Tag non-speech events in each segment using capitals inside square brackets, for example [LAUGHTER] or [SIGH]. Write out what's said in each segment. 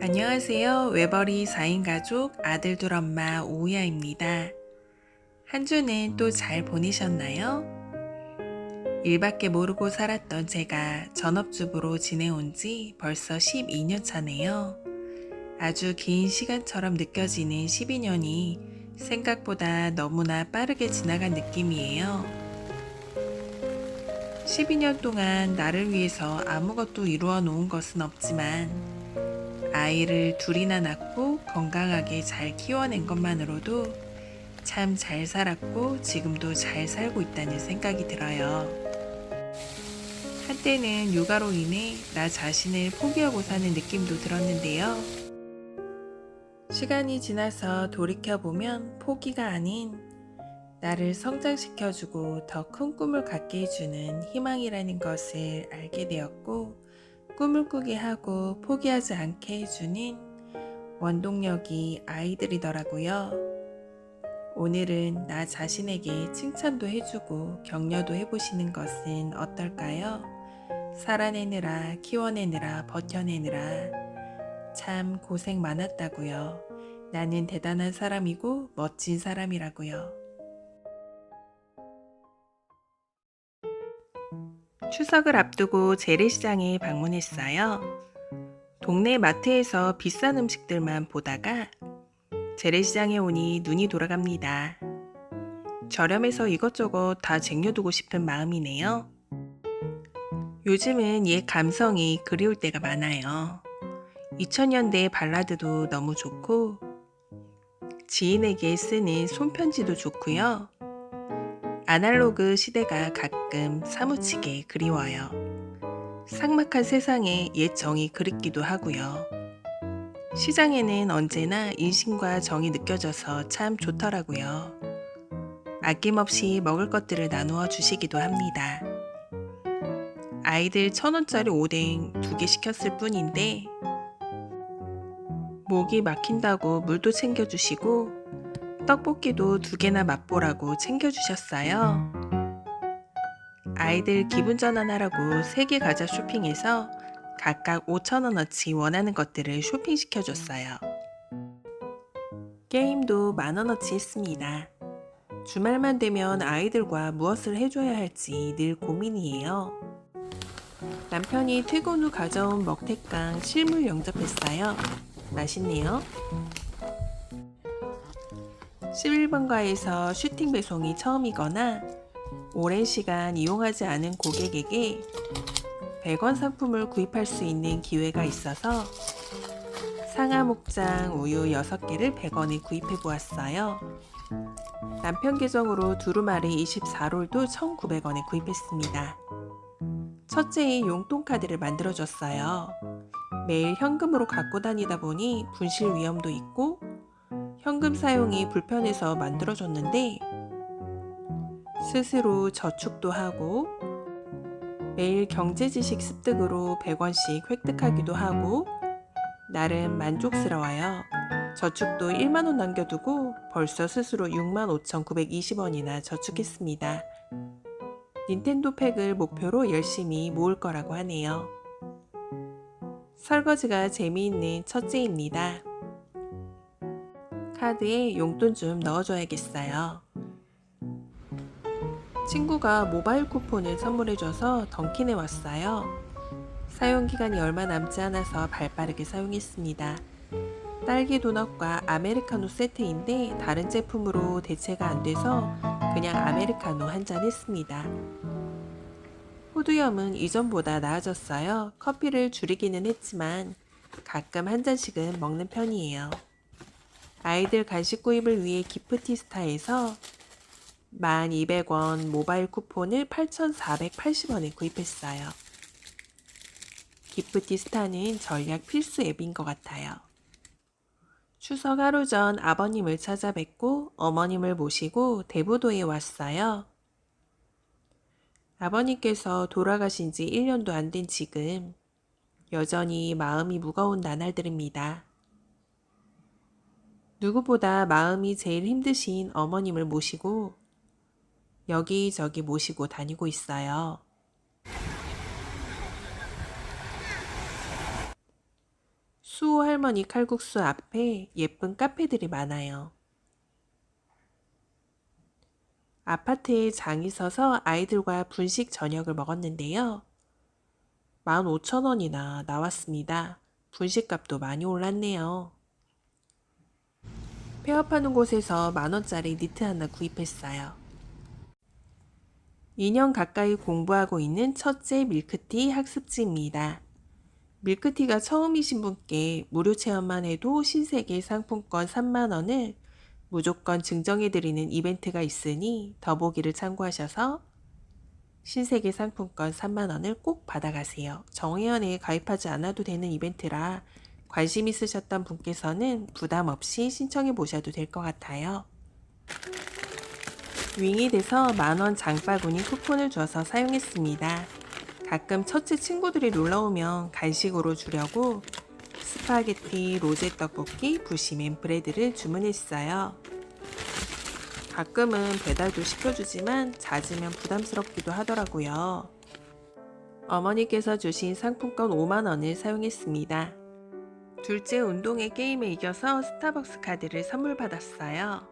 안녕하세요. 외벌이 4인 가족 아들 둘 엄마 오야입니다. 한 주는 또 잘 보내셨나요? 일밖에 모르고 살았던 제가 전업주부로 지내온 지 벌써 12년 차네요. 아주 긴 시간처럼 느껴지는 12년이 생각보다 너무나 빠르게 지나간 느낌이에요. 12년 동안 나를 위해서 아무것도 이루어 놓은 것은 없지만 아이를 둘이나 낳고 건강하게 잘 키워낸 것만으로도 참 잘 살았고 지금도 잘 살고 있다는 생각이 들어요. 한때는 육아로 인해 나 자신을 포기하고 사는 느낌도 들었는데요. 시간이 지나서 돌이켜보면 포기가 아닌 나를 성장시켜주고 더 큰 꿈을 갖게 해주는 희망이라는 것을 알게 되었고 꿈을 꾸게 하고 포기하지 않게 해주는 원동력이 아이들이더라고요. 오늘은 나 자신에게 칭찬도 해주고 격려도 해보시는 것은 어떨까요? 살아내느라, 키워내느라, 버텨내느라 참 고생 많았다고요. 나는 대단한 사람이고 멋진 사람이라고요. 추석을 앞두고 재래시장에 방문했어요. 동네 마트에서 비싼 음식들만 보다가 재래시장에 오니 눈이 돌아갑니다. 저렴해서 이것저것 다 쟁여두고 싶은 마음이네요. 요즘은 옛 감성이 그리울 때가 많아요. 2000년대 발라드도 너무 좋고 지인에게 쓰는 손편지도 좋고요. 아날로그 시대가 가끔 사무치게 그리워요. 삭막한 세상에 옛 정이 그립기도 하고요. 시장에는 언제나 인심과 정이 느껴져서 참 좋더라고요. 아낌없이 먹을 것들을 나누어 주시기도 합니다. 아이들 천 원짜리 오뎅 두 개 시켰을 뿐인데 목이 막힌다고 물도 챙겨주시고 떡볶이도 두 개나 맛보라고 챙겨주셨어요. 아이들 기분 전환하라고 세 개 과자 쇼핑해서 각각 5천원어치 원하는 것들을 쇼핑시켜줬어요. 게임도 만원어치 했습니다. 주말만 되면 아이들과 무엇을 해줘야 할지 늘 고민이에요. 남편이 퇴근 후 가져온 먹태깡 실물 영접했어요. 맛있네요. 11번가에서 슈팅 배송이 처음이거나 오랜 시간 이용하지 않은 고객에게 100원 상품을 구입할 수 있는 기회가 있어서 상하 목장 우유 6개를 100원에 구입해 보았어요. 남편 계정으로 두루마리 24롤도 1,900원에 구입했습니다. 첫째의 용돈 카드를 만들어 줬어요. 매일 현금으로 갖고 다니다 보니 분실 위험도 있고 현금 사용이 불편해서 만들어줬는데 스스로 저축도 하고 매일 경제 지식 습득으로 100원씩 획득하기도 하고 나름 만족스러워요. 저축도 1만원 남겨두고 벌써 스스로 65,920원이나 저축했습니다. 닌텐도 팩을 목표로 열심히 모을 거라고 하네요. 설거지가 재미있는 첫째입니다. 카드에 용돈 좀 넣어줘야겠어요. 친구가 모바일 쿠폰을 선물해줘서 던킨에 왔어요. 사용 기간이 얼마 남지 않아서 발빠르게 사용했습니다. 딸기 도넛과 아메리카노 세트인데 다른 제품으로 대체가 안 돼서 그냥 아메리카노 한 잔 했습니다. 호두염은 이전보다 나아졌어요. 커피를 줄이기는 했지만 가끔 한 잔씩은 먹는 편이에요. 아이들 간식 구입을 위해 기프티스타에서 1200원 모바일 쿠폰을 8480원에 구입했어요. 기프티스타는 전략 필수 앱인 것 같아요. 추석 하루 전 아버님을 찾아뵙고 어머님을 모시고 대부도에 왔어요. 아버님께서 돌아가신 지 1년도 안 된 지금 여전히 마음이 무거운 나날들입니다. 누구보다 마음이 제일 힘드신 어머님을 모시고 여기저기 모시고 다니고 있어요. 수호 할머니 칼국수 앞에 예쁜 카페들이 많아요. 아파트에 장이 서서 아이들과 분식 저녁을 먹었는데요. 15,000원이나 나왔습니다. 분식값도 많이 올랐네요. 폐업하는 곳에서 만원짜리 니트 하나 구입했어요. 2년 가까이 공부하고 있는 첫째 밀크티 학습지입니다. 밀크티가 처음이신 분께 무료 체험만 해도 신세계 상품권 3만원을 무조건 증정해드리는 이벤트가 있으니 더보기를 참고하셔서 신세계 상품권 3만원을 꼭 받아가세요. 정회원에 가입하지 않아도 되는 이벤트라 관심 있으셨던 분께서는 부담 없이 신청해 보셔도 될 것 같아요. 윙이 돼서 만원 장바구니 쿠폰을 줘서 사용했습니다. 가끔 첫째 친구들이 놀러오면 간식으로 주려고 스파게티, 로제 떡볶이, 부시맨 브레드를 주문했어요. 가끔은 배달도 시켜주지만 잦으면 부담스럽기도 하더라고요. 어머니께서 주신 상품권 5만원을 사용했습니다. 둘째 운동회 게임에 이겨서 스타벅스 카드를 선물 받았어요.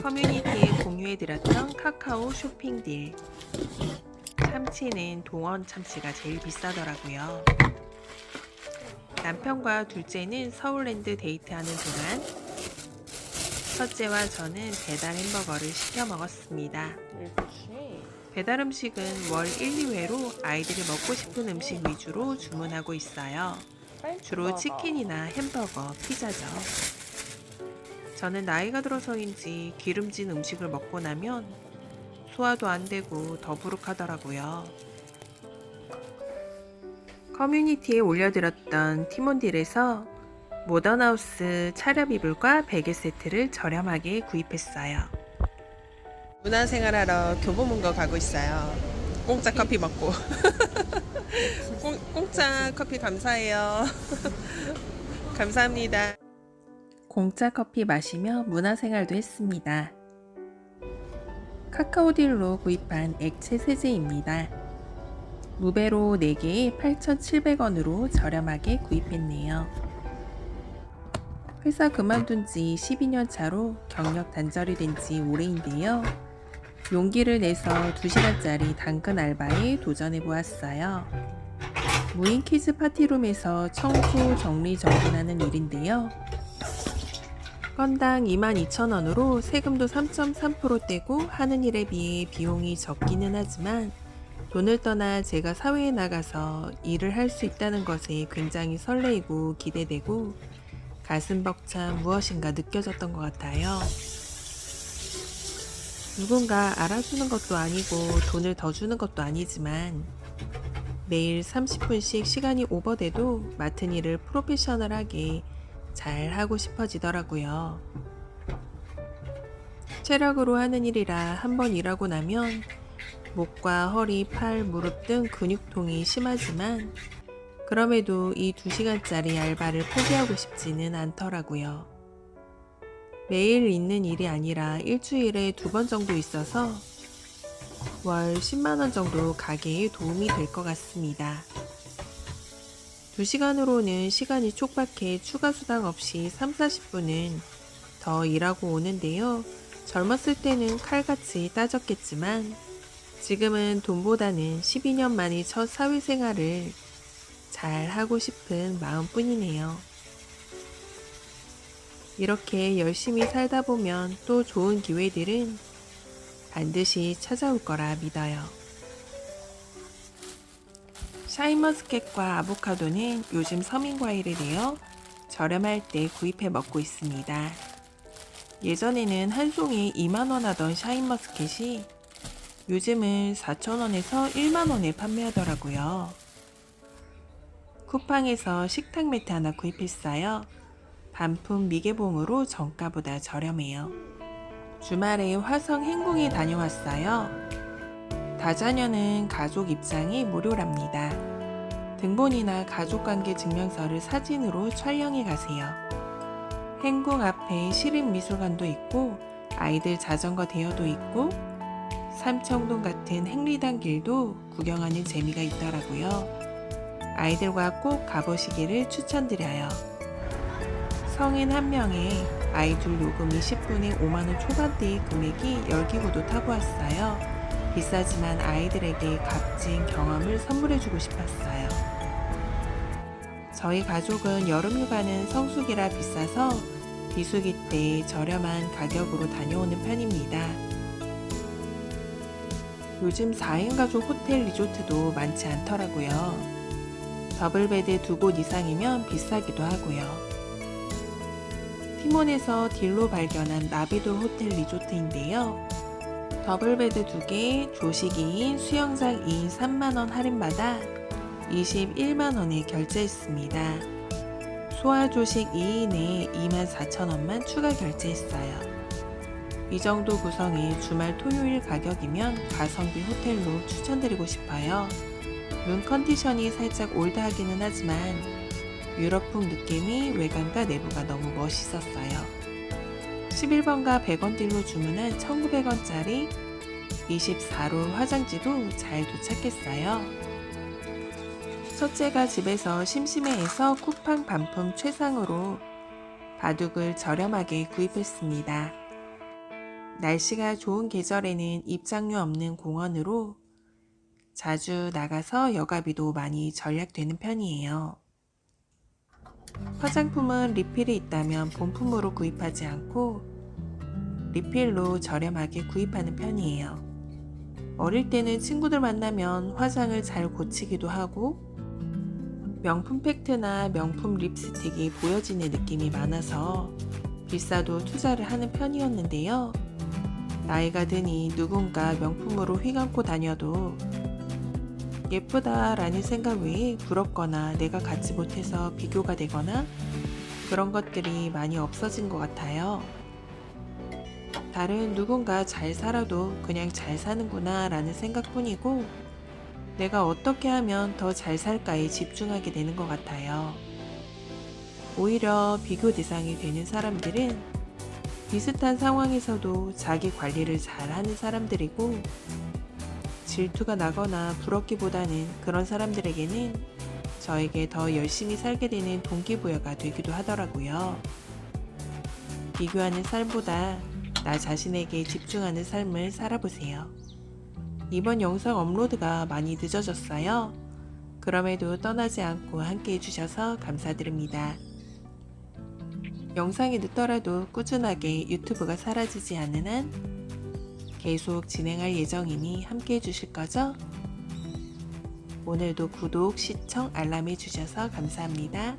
커뮤니티에 공유해드렸던 카카오 쇼핑 딜. 참치는 동원 참치가 제일 비싸더라고요. 남편과 둘째는 서울랜드 데이트하는 동안 첫째와 저는 배달 햄버거를 시켜 먹었습니다. 배달 음식은 월 1, 2회로 아이들이 먹고 싶은 음식 위주로 주문하고 있어요. 주로 치킨이나 햄버거, 피자죠. 저는 나이가 들어서인지 기름진 음식을 먹고 나면 소화도 안 되고 더부룩하더라고요. 커뮤니티에 올려드렸던 티몬딜에서 모던하우스 차렵 이불과 베개 세트를 저렴하게 구입했어요. 문화생활하러 교보문고 가고 있어요. 공짜 커피 먹고. [LAUGHS] 공, 공짜 커피 감사해요. [LAUGHS] 감사합니다. 공짜 커피 마시며 문화생활도 했습니다. 카카오딜로 구입한 액체 세제입니다. 무베로 4개에 8,700원으로 저렴하게 구입했네요. 회사 그만둔 지 12년 차로 경력 단절이 된 지 오래인데요. 용기를 내서 2시간짜리 당근 알바에 도전해 보았어요. 무인 키즈 파티룸에서 청소, 정리, 정돈하는 일인데요. 건당 22,000원으로 세금도 3.3% 떼고 하는 일에 비해 비용이 적기는 하지만 돈을 떠나 제가 사회에 나가서 일을 할 수 있다는 것에 굉장히 설레이고 기대되고 가슴 벅찬 무엇인가 느껴졌던 것 같아요. 누군가 알아주는 것도 아니고 돈을 더 주는 것도 아니지만 매일 30분씩 시간이 오버돼도 맡은 일을 프로페셔널하게 잘 하고 싶어지더라고요. 체력으로 하는 일이라 한 번 일하고 나면 목과 허리, 팔, 무릎 등 근육통이 심하지만 그럼에도 이 2시간짜리 알바를 포기하고 싶지는 않더라고요. 매일 있는 일이 아니라 일주일에 두 번 정도 있어서 월 10만원 정도 가게에 도움이 될 것 같습니다. 2시간으로는 시간이 촉박해 추가 수당 없이 3, 40분은 더 일하고 오는데요. 젊었을 때는 칼같이 따졌겠지만 지금은 돈보다는 12년 만의 첫 사회생활을 잘 하고 싶은 마음뿐이네요. 이렇게 열심히 살다 보면 또 좋은 기회들은 반드시 찾아올 거라 믿어요. 샤인머스켓과 아보카도는 요즘 서민 과일이래요. 저렴할 때 구입해 먹고 있습니다. 예전에는 한 송이 2만원 하던 샤인머스켓이 요즘은 4천원에서 1만원에 판매하더라고요. 쿠팡에서 식탁 매트 하나 구입했어요. 반품 미개봉으로 정가보다 저렴해요. 주말에 화성 행궁에 다녀왔어요. 다자녀는 가족 입장이 무료랍니다. 등본이나 가족관계 증명서를 사진으로 촬영해 가세요. 행궁 앞에 시립미술관도 있고 아이들 자전거 대여도 있고 삼청동 같은 행리단 길도 구경하는 재미가 있더라고요. 아이들과 꼭 가보시기를 추천드려요. 성인 한 명에 아이둘 요금이 10분에 5만원 초반대의 금액이 열기구도 타고 왔어요. 비싸지만 아이들에게 값진 경험을 선물해주고 싶었어요. 저희 가족은 여름휴가는 성수기라 비싸서 비수기 때 저렴한 가격으로 다녀오는 편입니다. 요즘 4인 가족 호텔 리조트도 많지 않더라고요. 더블베드 두 곳 이상이면 비싸기도 하고요. 티몬에서 딜로 발견한 나비돌 호텔 리조트인데요. 더블베드 2개, 조식 2인, 수영장 2인 3만원 할인받아 21만원에 결제했습니다. 소화 조식 2인에 24,000원만 추가 결제했어요. 이 정도 구성의 주말 토요일 가격이면 가성비 호텔로 추천드리고 싶어요. 룸 컨디션이 살짝 올드하기는 하지만 유럽풍 느낌이 외관과 내부가 너무 멋있었어요. 11번과 100원 딜로 주문한 1900원짜리 24로 화장지도 잘 도착했어요. 첫째가 집에서 심심해해서 쿠팡 반품 최상으로 바둑을 저렴하게 구입했습니다. 날씨가 좋은 계절에는 입장료 없는 공원으로 자주 나가서 여가비도 많이 절약되는 편이에요. 화장품은 리필이 있다면 본품으로 구입하지 않고 리필로 저렴하게 구입하는 편이에요. 어릴 때는 친구들 만나면 화장을 잘 고치기도 하고 명품 팩트나 명품 립스틱이 보여지는 느낌이 많아서 비싸도 투자를 하는 편이었는데요. 나이가 드니 누군가 명품으로 휘감고 다녀도 예쁘다라는 생각 외에 부럽거나 내가 갖지 못해서 비교가 되거나 그런 것들이 많이 없어진 것 같아요. 다른 누군가 잘 살아도 그냥 잘 사는구나 라는 생각뿐이고 내가 어떻게 하면 더 잘 살까에 집중하게 되는 것 같아요. 오히려 비교 대상이 되는 사람들은 비슷한 상황에서도 자기 관리를 잘 하는 사람들이고 질투가 나거나 부럽기보다는 그런 사람들에게는 저에게 더 열심히 살게 되는 동기부여가 되기도 하더라고요. 비교하는 삶보다 나 자신에게 집중하는 삶을 살아보세요. 이번 영상 업로드가 많이 늦어졌어요. 그럼에도 떠나지 않고 함께 해주셔서 감사드립니다. 영상이 늦더라도 꾸준하게 유튜브가 사라지지 않는 한 계속 진행할 예정이니 함께 해주실 거죠? 오늘도 구독, 시청, 알람 해 주셔서 감사합니다.